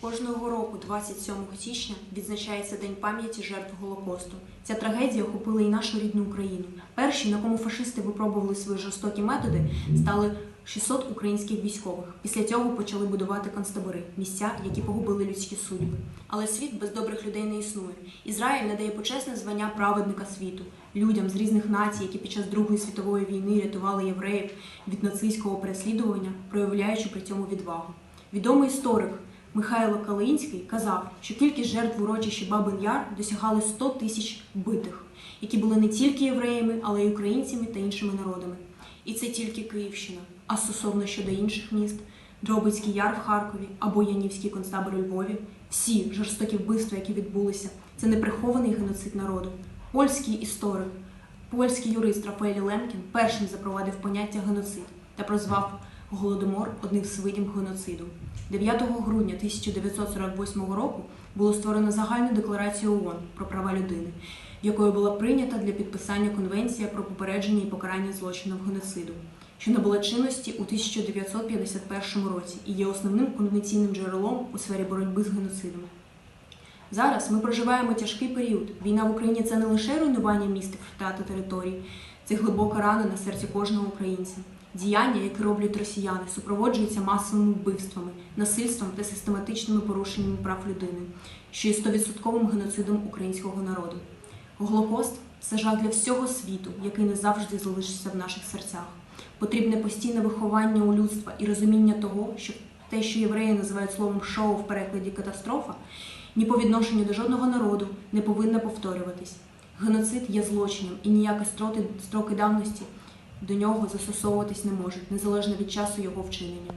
Кожного року, 27 січня, відзначається День пам'яті жертв Голокосту. Ця трагедія охопила і нашу рідну Україну. Перші, на кому фашисти випробували свої жорстокі методи, стали 600 українських військових. Після цього почали будувати концтабори, місця, які погубили людські судьби. Але світ без добрих людей не існує. Ізраїль надає почесне звання праведника світу людям з різних націй, які під час Другої світової війни рятували євреїв від нацистського переслідування, проявляючи при цьому відвагу. Відомий історик Михайло Калинський казав, що кількість жертв урочищі Бабин Яр досягали 100 тисяч вбитих, які були не тільки євреями, але й українцями та іншими народами. І це тільки Київщина. А стосовно щодо інших міст, Дробицький яр в Харкові або Янівський концтабор у Львові, всі жорстокі вбивства, які відбулися, це неприхований геноцид народу. Польський історик, польський юрист Рафаель Лемкін першим запровадив поняття геноцид та прозвав Голодомор одним з геноциду. 9 грудня 1948 року було створено загальну декларацію ООН про права людини, в якої була прийнята для підписання Конвенція про попередження і покарання злочинів геноциду, що набула чинності у 1951 році і є основним конвенційним джерелом у сфері боротьби з геноцидом. Зараз ми проживаємо тяжкий період. Війна в Україні це не лише руйнування міст та територій, це глибока рана на серці кожного українця. Діяння, які роблять росіяни, супроводжуються масовими вбивствами, насильством та систематичними порушеннями прав людини, що є стовідсотковим геноцидом українського народу. Голокост це жах для всього світу, який не завжди залишиться в наших серцях. Потрібне постійне виховання у людства і розуміння того, що те, що євреї називають словом шоу в перекладі катастрофа, ні по відношенню до жодного народу не повинна повторюватись. Геноцид є злочином і ніякі строки, строки давності до нього застосовуватись не можуть, незалежно від часу його вчинення.